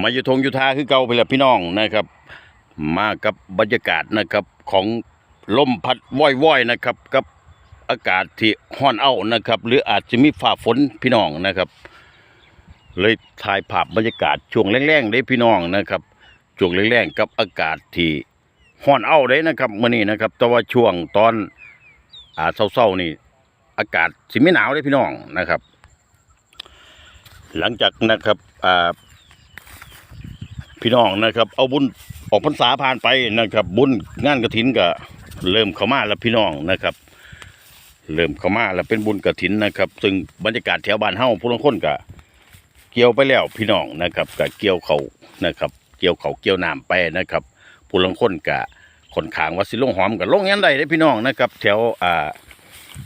มาอยู่ทงอยู่ทาคือเก่าไปแล้วพี่น้องนะครับ มากับบรรยากาศนะครับของลมพัดว่อยๆนะครับ กับอากาศที่ห้อนเอานะครับ หรืออาจจะมีฝ่าฝนพี่น้องนะครับ เลยถ่ายภาพบรรยากาศช่วงแรงๆได้พี่น้องนะครับช่วงแรงๆกับอากาศที่ห้อนเอาได้นะครับมื่อนี้นะครับ แต่ว่าช่วงตอนอ่าเศร้าๆนี่ อากาศสิไม่หนาวเลยพี่น้องนะครับ หลังจากนะครับอ่า พี่น้องนะครับ เอาบุญออกพรรษาผ่านไปนะครับ บุญงานกระถินก็เริ่มเข้ามาแล้วพี่น้องนะครับเริ่มเข้ามาแล้วเป็นบุญกระถินนะครับ ซึ่งบรรยากาศแถวบ้านเฮาผู้ลางคนก็เกี่ยวไปแล้วพี่น้องนะครับก็เกี่ยวเขานะครับ เกี่ยวเขาเกี่ยวน้ำไปนะครับผู้ลางคนก็ค่อนขางว่าสิลงหอมกับลงยันใดได้พี่น้องนะครับ แถวอ่า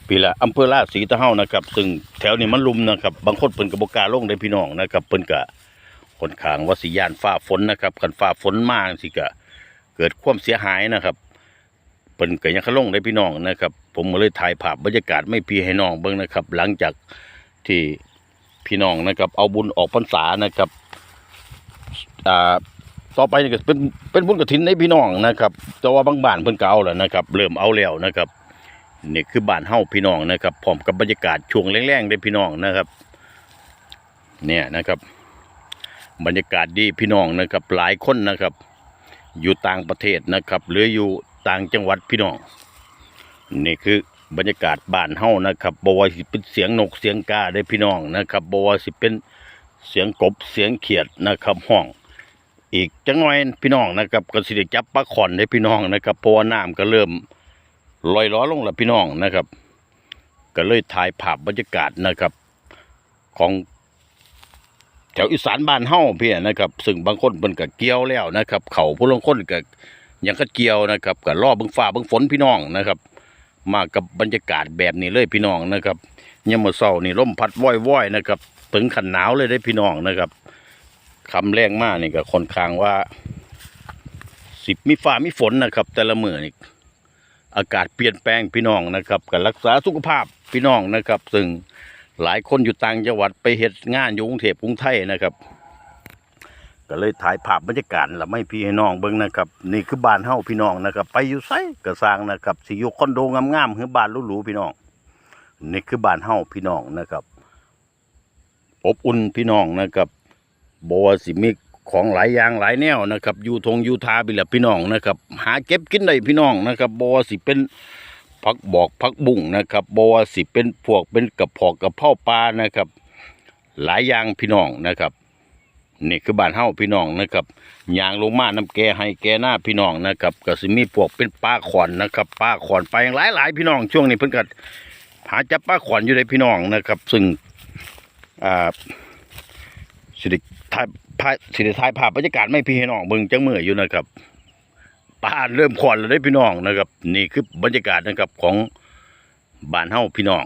พี่ละอำเภอลาดศรีตะเฮานะครับ ซึ่งแถวนี้มันลุมนะครับ บางคนเพิ่นก็บ่กล้าลงได้พี่น้องนะครับเพิ่นก็ ค่อนข้างว่าสิยานฟ้าฝนนะครับคันฟ้าฝนมากสิก็เกิดความเสียหายนะครับเพิ่นก็ยังขะลงได้พี่น้องนะครับ ผมก็เลยถ่ายภาพบรรยากาศไม่พี่ให้น้องเบิ่งนะครับ หลังจากที่พี่น้องนะครับ เอาบุญออกพรรษานะครับอ่าต่อไปนี่ก็เป็นเป็นบุญกฐินในพี่น้องนะครับ แต่ว่าบางบ้านเพิ่นก็เอาแล้วนะครับ เริ่มเอาแล้วนะครับนี่คือบ้านเฮ้าพี่น้องนะครับพร้อมกับบรรยากาศช่วงแรงๆได้พี่น้องนะครับ เนี่ยนะครับ บรรยากาศดีพี่น้องนะครับหลายคนนะครับ อยู่ต่างประเทศนะครับ หรืออยู่ต่างจังหวัดพี่น้อง นี่คือบรรยากาศบ้านเฮานะครับบว่าสิเป็นเสียงนกเสียงกาได้พี่น้องนะครับบว่าสิเป็นเสียงกบเสียงเขียดนะครับห้อง อีกจังหน่อยพี่น้องนะครับ ก็สิได้จับปลาขอนได้พี่น้องนะครับเพราะว่าน้ำก็เริ่มลอยล้อลงแล้วพี่น้องนะครับ ก็เลยถ่ายภาพบรรยากาศนะครับ ของ แถวอีสานบ้านเฮ้าเพี่นะครับ ซึ่งบางคนเพิ่นก็เกี่ยวแล้วนะครับ เขาผู้ลางคนก็ยังก็เกี่ยวนะครับก็รอเบิ่งฟ้าเบิ่งฝนพี่น้องนะครับ มากับบรรยากาศแบบนี้เลยพี่น้องนะครับยามมื้อเช้านี่ลมพัดว่อยๆนะครับ ถึงขันหนาวเลยได้พี่น้องนะครับคำแรงมากนี่ก็ค่อนข้างว่า สิบมีฟ้ามีฝนนะครับ แต่ละมือนี่อากาศเปลี่ยนแปลงพี่น้องนะครับก็รักษาสุขภาพพี่น้องนะครับ ซึ่ง หลายคนอยู่ต่างจังหวัดไปเฮ็ดงานอยู่กรุงเทพกรุงไทยนะครับ ก็เลยถ่ายภาพบรรยากาศละไม่พี่ให้น้องเบิ่งนะครับ นี่คือบ้านเฮาพี่น้องนะครับ ไปอยู่ไสก็สร้างนะครับสิอยู่คอนโดงามๆหรือบ้านหรูๆพี่น้อง นี่คือบ้านเฮาพี่น้องนะครับอบอุ่นพี่น้องนะครับบวสิมีของหลายอย่างหลายแนวนะครับ อยู่ทงอยู่ทาไปแหละพี่น้องนะครับ หาเก็บกินได้พี่น้องนะครับบวสิเป็น พักบอกพักบุ้งนะครับบว่าสิเป็นพวกเป็นกระเพาะกระเพราปลานะครับ หลายอย่างพี่น้องนะครับนี่คือบ้านเฮ้าพี่น้องนะครับยางลงมาน้ำแกให้แกหน้าพี่น้องนะครับก็สิมีพวกเป็นปลาขอนนะครับปลาขอนไปอย่างหลายหลายพี่น้องช่วงนี้เพิ่นก็หาจับปลาขอนอยู่ในพี่น้องนะครับ ซึ่งอ่าสิได้ายสิได้ายภาพบรรยากาศไม่พี่น้องเบิ่งจังมืออยู่นะครับ ปลาเริ่มขอนแล้วได้พี่น้องนะครับ นี่คือบรรยากาศนะครับของบ้านเฮาพี่น้อง